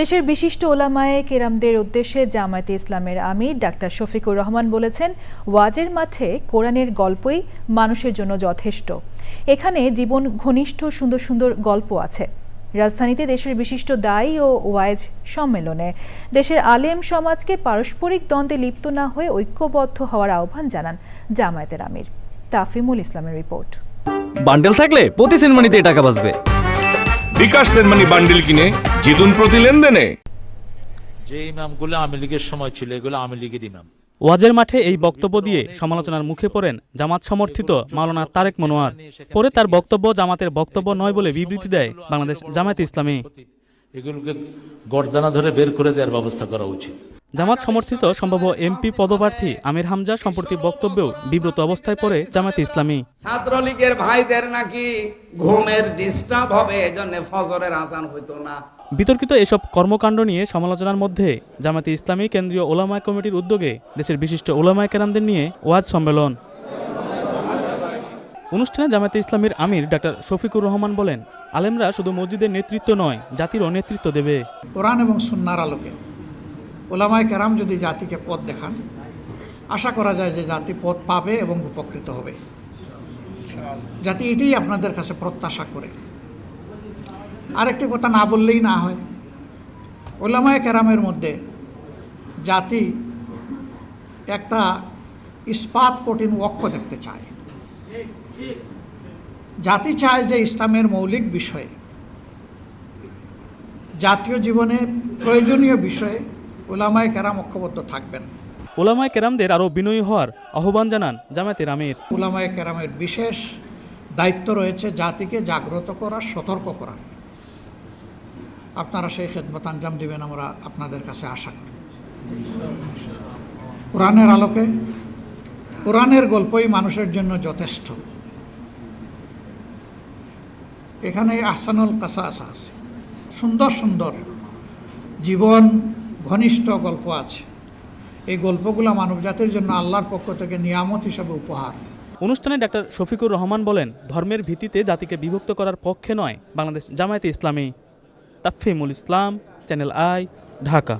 দেশের বিশিষ্ট ওলামায়ে কেরামদের উদ্দেশ্যে জামায়াতে ইসলামের আমির ডাক্তার শফিকুর রহমান বলেছেন, ওয়াজের মাঠে কোরআনের গল্পই মানুষের জন্য যথেষ্ট। এখানে জীবন ঘনিষ্ঠ, সুন্দর সুন্দর গল্প আছে। রাজধানীতে দেশের বিশিষ্ট দায়ী ও ওয়াইজ সম্মেলনে দেশের আলেম সমাজকে পারস্পরিক দ্বন্দ্বে লিপ্ত না হয়ে ঐক্যবদ্ধ হওয়ার আহ্বান জানান জামায়াতের আমির। তাফিমুল ইসলামের রিপোর্ট। বান্ডেল থাকলে প্রতি সেনমানিতে টাকা বাঁচবে। বিকাশ সেনমানি বান্ডিল কিনে জিতুন প্রতি লেনদেনে। যে ইমামগুলো আওয়ামী লীগের সময় ছিল এগুলো আওয়ামী লীগের ইমাম। ওয়াজের মাঠে এই বক্তব্য দিয়ে সমালোচনার মুখে পড়েন জামাত সমর্থিত মাওলানা তারেক মনোয়ার। পরে তার বক্তব্য জামাতের বক্তব্য নয় বলে বিবৃতি দেয় বাংলাদেশ জামায়াত ইসলামী। এগুলোকে গর্দানা ধরে বের করে দেওয়ার ব্যবস্থা করা উচিত। জামাত সমর্থিত সম্ভাব্য এমপি পদপ্রার্থী আমির হামজা সম্প্রতি বক্তব্যেও বিব্রত অবস্থায় পড়ে জামায়াত ইসলামী। ছাত্রলীগের ভাইদের নাকি ঘুমের ডিস্টার্ব হবে এজন্য ফজরের আজান হইতো না। বিতর্কিত এসব কর্মকাণ্ড নিয়ে সমালোচনার মধ্যে জামায়াতে ইসলামী কেন্দ্রীয় ওলামায় কমিটির উদ্যোগে দেশের বিশিষ্ট ওলামায় কেরামদের নিয়ে ওয়াজ সম্মেলন। অনুষ্ঠানে জামায়াতে ইসলামীর আমির ডাক্তার শফিকুর রহমান বলেন আলেমরা শুধু মসজিদের নেতৃত্ব নয় জাতিরও নেতৃত্ব দেবে। কোরআন এবং সুন্নার আলোকে ওলামায় কেরাম যদি জাতিকে পথ দেখান, আশা করা যায় যে জাতি পথ পাবে এবং উপকৃত হবে। জাতি এটাই আপনাদের কাছে প্রত্যাশা করে। আরেকটি কথা না বললেই না হয়। ওলামায় কেরামের মধ্যে জাতি একটা ইস্পাত কঠিন অক্ষ দেখতে চায়। জাতি চায় যে ইসলামের মৌলিক বিষয়ে, জাতীয় জীবনে প্রয়োজনীয় বিষয়ে ওলামায় কেরাম ঐক্যবদ্ধ থাকবেন। ওলামায় কেরামদের আরও বিনয়ী হওয়ার আহ্বান জানান জামায়াতের আমির। ওলামায় কেরামের বিশেষ দায়িত্ব রয়েছে জাতিকে জাগ্রত করার সতর্ক করা। আপনারা সেই খেদমত আঞ্জাম দিবেন আমরা আপনাদের কাছে আশা করি। কোরআনের আলোকে কোরআনের গল্পই মানুষের জন্য যথেষ্ট। এখানে আহসানুল কাসাস আছে। সুন্দর সুন্দর জীবন ঘনিষ্ঠ গল্প আছে। এই গল্পগুলো মানব জাতির জন্য আল্লাহর পক্ষ থেকে নিয়ামত হিসেবে উপহার। অনুষ্ঠানে ডাক্তার শফিকুর রহমান বলেন, ধর্মের ভিত্তিতে জাতিকে বিভক্ত করার পক্ষে নয়, বাংলাদেশ জামায়াতে ইসলামী। Tafimul Islam, Channel I, Dhaka.